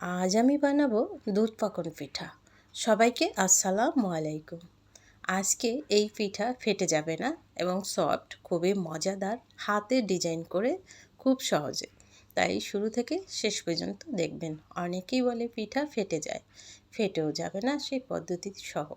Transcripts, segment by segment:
আজ আমি বানাবো দুধ পাকন পিঠা। সবাইকে আসসালামু আলাইকুম। আজকে এই পিঠা ফেটে যাবে না এবং সফট খুবই মজাদার, হাতে ডিজাইন করে খুব সহজে। তাই শুরু থেকে শেষ পর্যন্ত দেখবেন, অনেকেই বলে পিঠা ফেটে যায়। ফেটেও যাবে না সেই পদ্ধতি সহ।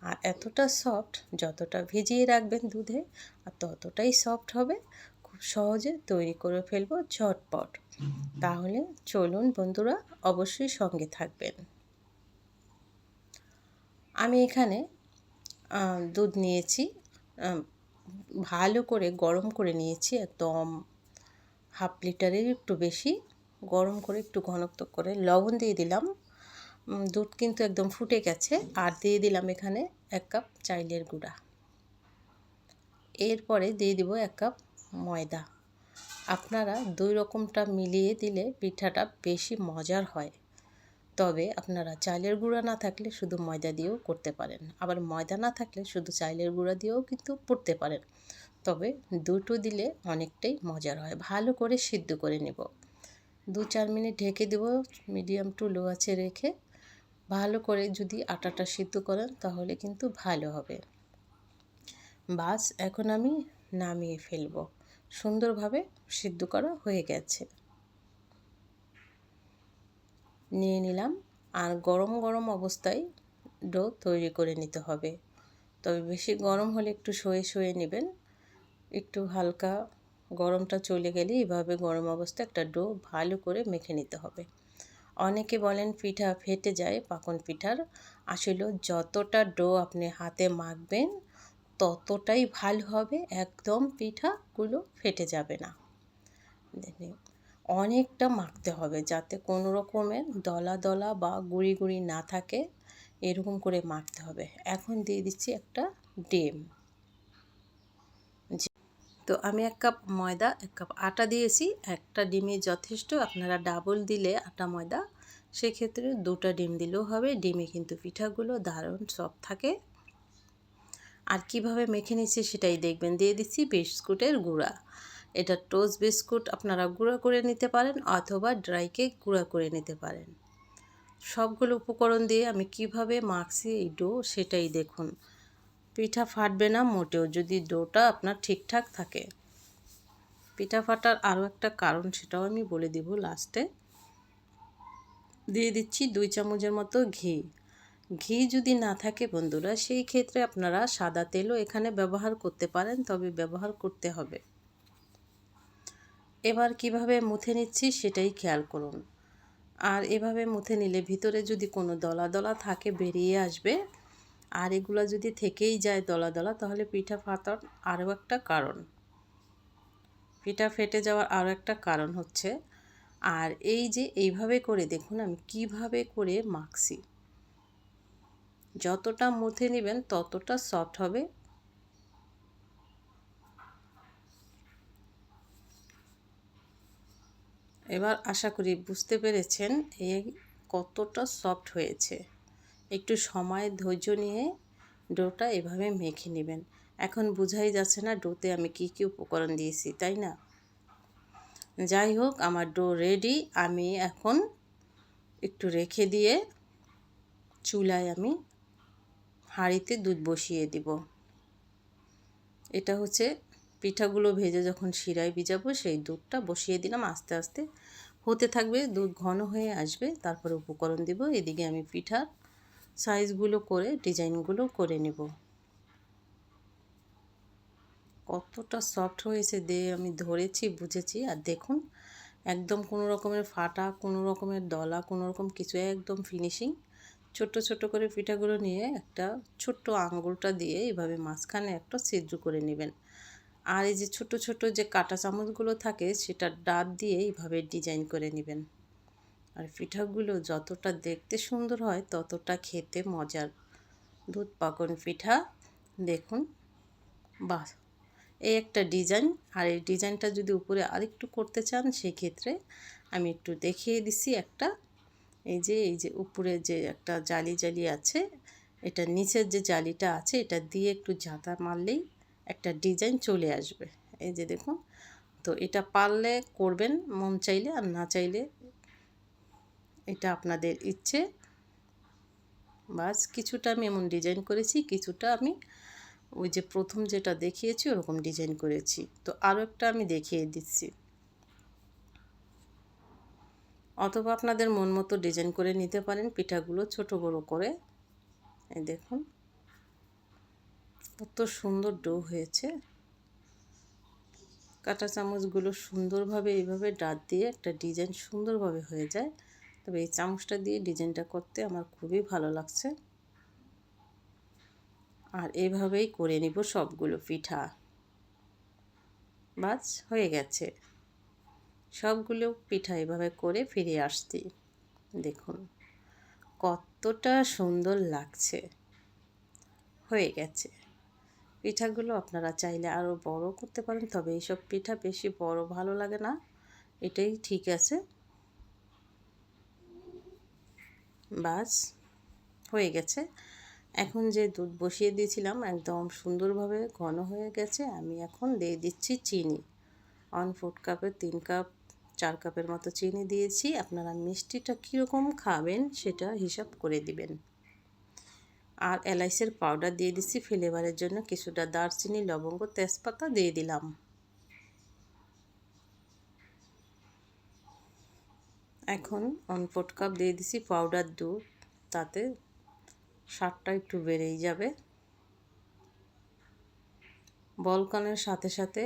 আর এতটা সফট যতটা ভিজিয়ে রাখবেন দুধে, আর ততটাই সফট হবে, খুব সহজে তৈরি করে ফেলব ঝটপট। তাহলে চলুন বন্ধুরা অবশ্যই সঙ্গে থাকবেন। আমি এখানে দুধ নিয়েছি ভালো করে গরম করে নিয়েছি, একদম হাফ লিটারের একটু বেশি, গরম করে একটু ঘনত্ব করে লবণ দিয়ে দিলাম। দুধ কিন্তু একদম ফুটে গেছে, আর দিয়ে দিলাম এখানে এক কাপ চাইলের গুঁড়া। এরপরে দিয়ে দিব এক কাপ ময়দা। আপনারা দুই রকমটা মিলিয়ে দিলে পিঠাটা বেশি মজার হয়। তবে আপনারা চালের গুঁড়া না থাকলে শুধু ময়দা দিয়েও করতে পারেন। আবার ময়দা না থাকলে শুধু চালের গুঁড়া দিয়েও কিন্তু পড়তে পারেন। তবে দুটো দিলে অনেকটাই মজার হয়। ভালো করে সিদ্ধ করে নেব। দু চার মিনিট ঢেকে দেব, মিডিয়াম টু লো আছে রেখে। ভালো করে যদি আটাটা সিদ্ধ করেন তাহলে কিন্তু ভালো হবে। বাস, এখন আমি নামিয়ে ফেলব। সুন্দরভাবে সিদ্ধ করা হয়ে গেছে। নিয়ে নিলাম আর গরম গরম অবস্থায় ডো তৈরি করে নিতে হবে। তবে বেশি গরম হলে একটু শয়ে শয়ে নেবেন। একটু হালকা গরমটা চলে গেলে এভাবে গরম অবস্থায় একটা ডো ভালো করে মেখে নিতে হবে। অনেকে বলেন পিঠা ফেটে যায়, পাকন পিঠার। আসলে যতটা ডো আপনি হাতে মাখবেন, ততটাই ভালো হবে একদম পিঠাগুলো ফেটে যাবে না। অনেকটা মাখতে হবে যাতে কোনো রকমের দলা দলা বা গুঁড়ি গুঁড়ি না থাকে, এরকম করে মাখতে হবে। এখন দিয়ে দিচ্ছি একটা ডিম। তো আমি এক কাপ ময়দা, এক কাপ আটা দিয়েছি, একটা ডিমে যথেষ্ট, আপনারা ডাবল দিলে আটা, ময়দা, সেক্ষেত্রে দুটা ডিম দিলেও হবে। ডিমে কিন্তু পিঠাগুলো দারুণ সব থাকে। আর কীভাবে মেখে নিচ্ছি সেটাই দেখবেন। দিয়ে দিচ্ছি বিস্কুটের গুঁড়া। এটা টোস্ট বিস্কুট আপনারা গুঁড়া করে নিতে পারেন অথবা ড্রাই কেক গুঁড়া করে নিতে পারেন। সবগুলো উপকরণ দিয়ে আমি কীভাবে মাখছি এই ডো সেটাই দেখুন। পিঠা ফাটবে না মোটেও, যদি ডোটা আপনার ঠিকঠাক থাকে। পিঠা ফাটার আরও একটা কারণ সেটাও আমি বলে দিব লাস্টে। দিয়ে দিচ্ছি দুই চামচের মতো ঘি। ঘি যদি না থাকে বন্ধুরা, সেই ক্ষেত্রে আপনারা সাদা তেলও এখানে ব্যবহার করতে পারেন, তবে ব্যবহার করতে হবে। এবার কীভাবে মুথে নিচ্ছি সেটাই খেয়াল করুন। আর এভাবে মুথে নিলে ভিতরে যদি কোনো দলা দলা থাকে বেরিয়ে আসবে, আর এগুলো যদি থেকেই যায় দলা দলা, তাহলে পিঠা ফাটার আরও একটা কারণ। পিঠা ফেটে যাওয়ার আরও একটা কারণ হচ্ছে, আর এই যে এইভাবে করে দেখুন আমি কীভাবে করে মাখছি। যতটা মুথে নেবেন ততটা সফট হবে। এবার আশা করি বুঝতে পেরেছেন এই কতটা সফট হয়েছে। একটু সময়, ধৈর্য নিয়ে ডোটা এভাবে মেখে নেবেন। এখন বোঝাই যাচ্ছে না ডোতে আমি কি কি উপকরণ দিয়েছি, তাই না? যাই হোক, আমার ডো রেডি। আমি এখন একটু রেখে দিয়ে চুলায় আমি হাঁড়িতে দুধ বসিয়ে দিব। এটা হচ্ছে পিঠাগুলো ভেজে যখন শিরায় ভিজাবো, সেই দুধটা বসিয়ে দিলাম। আস্তে আস্তে হতে থাকবে, দুধ ঘন হয়ে আসবে। তারপরে উপকরণ দিব। এদিকে আমি পিঠার সাইজগুলো করে, ডিজাইনগুলো করে নেব। কতটা সফট হয়েছে দিয়ে আমি ধরেছি, বুঝেছি। আর দেখুন, একদম কোনো রকমের ফাটা, কোনো রকমের দলা, কোনো রকম কিছু, একদম ফিনিশিং ছোট ছোট করে পিঠাগুলো নিয়ে একটা ছোট্ট আঙুলটা দিয়ে এইভাবে মাঝখানে একটা ছিদ্র করে নেবেন। আর এই যে ছোট ছোট যে কাটা চামচগুলো থাকে সেটা ডাট দিয়ে এইভাবে ডিজাইন করে নেবেন। আর পিঠাগুলো যতটা দেখতে সুন্দর হয় ততটা খেতে মজার। দুধ পাকন পিঠা, দেখুন। বাহ! এই একটা ডিজাইন। আর এই ডিজাইনটা যদি উপরে আরেকটু করতে চান, সেক্ষেত্রে আমি একটু দেখিয়ে দিছি একটা এই যে এই যে উপরে যে একটা জালি জালি আছে, এটা নিচের যে জালিটা আছে, এটা দিয়ে একটু জাতা মারলেই একটা ডিজাইন চলে আসবে। এই যে দেখুন, তো এটা পারলে করবেন, মন চাইলে আর না চাইলে এটা আপনাদের ইচ্ছে। বাস, কিছুটা আমি এমন ডিজাইন করেছি, কিছুটা আমি ওই যে প্রথম যেটা দেখিয়েছি, ওরকম ডিজাইন করেছি। তো আরও একটা আমি দেখিয়ে দিচ্ছি। অথবা আপনাদের মন মতো ডিজাইন করে নিতে পারেন পিঠাগুলো ছোট বড় করে। এই দেখুন। কত সুন্দর ডো হয়েছে। কাঁটা চামচগুলো সুন্দরভাবে এইভাবে ডাট দিয়ে একটা ডিজাইন সুন্দরভাবে হয়ে যায়। তবে এই চামচটা দিয়ে ডিজাইনটা করতে আমার খুবই ভালো লাগছে। আর এভাবেই করে নিব সবগুলো পিঠা। বাস, হয়ে গেছে। সবগুলো পিঠা এভাবে করে ফিরে আসছি। দেখুন, কতটা সুন্দর লাগছে। হয়ে গেছে। পিঠাগুলো আপনারা চাইলে আরও বড় করতে পারেন, তবে এইসব পিঠা বেশি বড় ভালো লাগে না। এটাই ঠিক আছে। বাস, হয়ে গেছে। এখন যে দুধ বসিয়ে দিয়েছিলাম, একদম সুন্দরভাবে ঘন হয়ে গেছে। আমি এখন দিয়ে দিচ্ছি চিনি। ওয়ান ফুড কাপের তিন কাপ চার কাপের মতো চিনি দিয়েছি। আপনারা মিষ্টিটা কীরকম খাবেন সেটা হিসাব করে দিবেন। আর এলাইচের পাউডার দিয়ে দিচ্ছি ফ্লেভারের জন্য কিছুটা দারচিনি, লবঙ্গ, তেজপাতা দিয়ে দিলাম। এখন ফোর্থ কাপ দিয়ে দিছি পাউডার দুধ, তাতে স্বাদটা একটু বেড়েই যাবে। বলকানের সাথে সাথে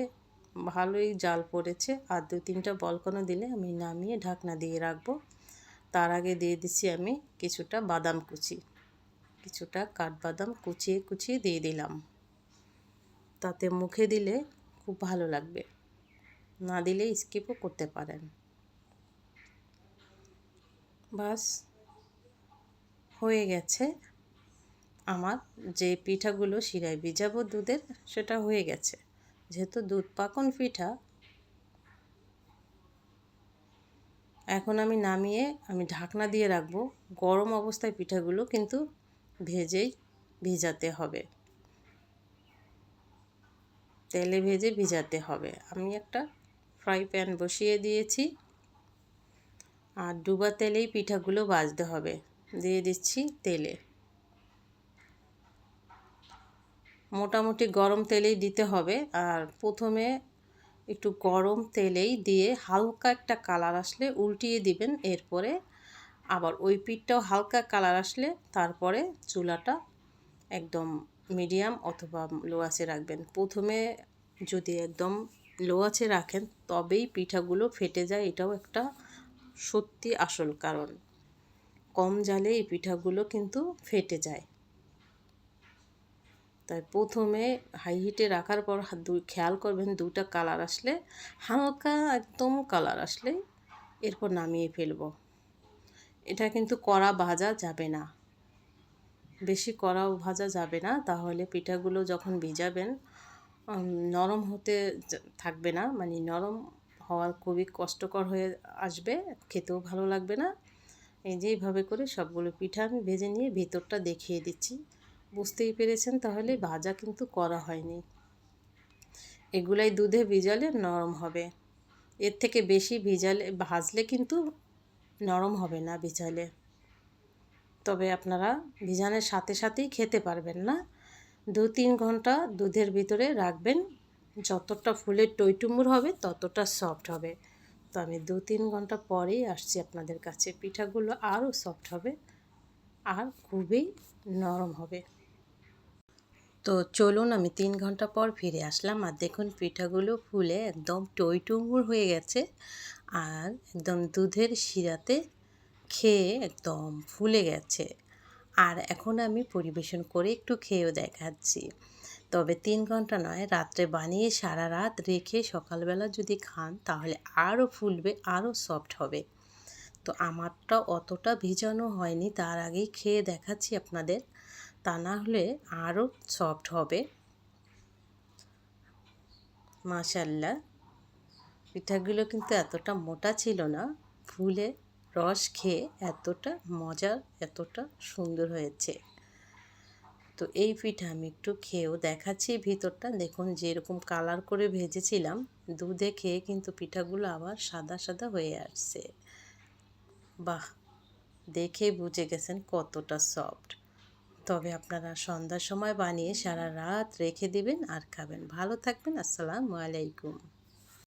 ভালোই জাল পড়েছে। আর দু তিনটা বলকানো দিলে আমি নামিয়ে ঢাকনা দিয়ে রাখব। তার আগে দিয়ে দিচ্ছি আমি কিছুটা বাদাম কুচি। কিছুটা কাঠবাদাম কুচিয়ে কুচিয়ে দিয়ে দিলাম। তাতে মুখে দিলে খুব ভালো লাগবে। না দিলে স্কিপও করতে পারেন। বাস, হয়ে গেছে। আমার যে পিঠাগুলো শিরায় ভিজাবো দুধের, সেটা হয়ে গেছে। যেহেতু দুধ পাকন পিঠা, এখন আমি নামিয়ে আমি ঢাকনা দিয়ে রাখব। গরম অবস্থায় পিঠাগুলো কিন্তু ভেজেই ভিজাতে হবে। তেলে ভেজে ভিজাতে হবে। আমি একটা ফ্রাই প্যান বসিয়ে দিয়েছি। আর ডুবা তেলেই পিঠাগুলো ভাজতে হবে। দিয়ে দিচ্ছি তেলে। মোটামুটি গরম তেলেই দিতে হবে। আর প্রথমে একটু গরম তেলেই দিয়ে হালকা একটা কালার আসলে উল্টিয়ে দিবেন। এরপরে আবার ওই পিঠটাও হালকা কালার আসলে তারপরে চুলাটা একদম মিডিয়াম অথবা লো আছে রাখবেন। প্রথমে যদি একদম লো আছে রাখেন, তবেই পিঠাগুলো ফেটে যায়। এটাও একটা সত্যি আসল কারণ। কম জালে এই পিঠাগুলো কিন্তু ফেটে যায়। তাই প্রথমে হাই হিটে রাখার পর খেয়াল করবেন দুটা কালার আসলে, হালকা একদম কালার আসলে এরপর নামিয়ে ফেলব। এটা কিন্তু কড়া ভাজা যাবে না। বেশি কড়াও ভাজা যাবে না, তাহলে পিঠাগুলো যখন ভিজাবেন নরম হতে থাকবে না মানে নরম হওয়ার খুবই কষ্টকর হয়ে আসবে, খেতেও ভালো লাগবে না। এই যে এইভাবে করে সবগুলো পিঠা আমি ভেজে নিয়ে ভিতরটা দেখিয়ে দিচ্ছি। বুঝতেই পেরেছেন, তাহলে ভাজা কিন্তু করা হয়নি। এগুলাই দুধে ভিজালে নরম হবে। এর থেকে বেশি ভিজালে, ভাজলে কিন্তু নরম হবে না ভিজালে। তবে আপনারা ভিজানোর সাথে সাথেই খেতে পারবেন না। দু তিন ঘণ্টা দুধের ভিতরে রাখবেন। যতটা ফুলের টইটুমুর হবে, ততটা সফট হবে। তো আমি দু তিন ঘণ্টা পরেই আসছি আপনাদের কাছে। পিঠাগুলো আরও সফট হবে, আর খুবই নরম হবে। তো চলুন আমি তিন ঘণ্টা পর ফিরে আসলাম আর দেখুন পিঠাগুলো ফুলে একদম টইটুমুর হয়ে গেছে আর একদম দুধের শিরাতে খেয়ে একদম ফুলে গেছে। আর এখন আমি পরিবেশন করে একটু খেয়েও দেখাচ্ছি। তবে তিন ঘণ্টা নয়, রাত্রে বানিয়ে সারা রাত রেখে সকালবেলা যদি খান তাহলে আরও ফুলবে, আরও সফট হবে। তো আমারটা অতটা ভিজানো হয়নি, তার আগেই খেয়ে দেখাচ্ছি আপনাদের। তা না হলে আরও সফট হবে। মাশাল্লাহ পিঠাগুলো কিন্তু এতটা মোটা ছিল না, ফুলে রস খেয়ে এতটা মজার এতটা সুন্দর হয়েছে। তো এই পিঠা আমি একটু খেয়েও দেখাচ্ছি ভিতরটা। দেখুন যেরকম কালার করে ভেজেছিলাম, দুধে খেয়ে কিন্তু পিঠাগুলো আবার সাদা সাদা হয়ে আসছে। বাহ! দেখে বুঝে গেছেন কতটা সফট তবে আপনারা সন্ধ্যার সময় বানিয়ে সারা রাত রেখে দিবেন আর খাবেন। ভালো থাকবেন। আসসালামু আলাইকুম।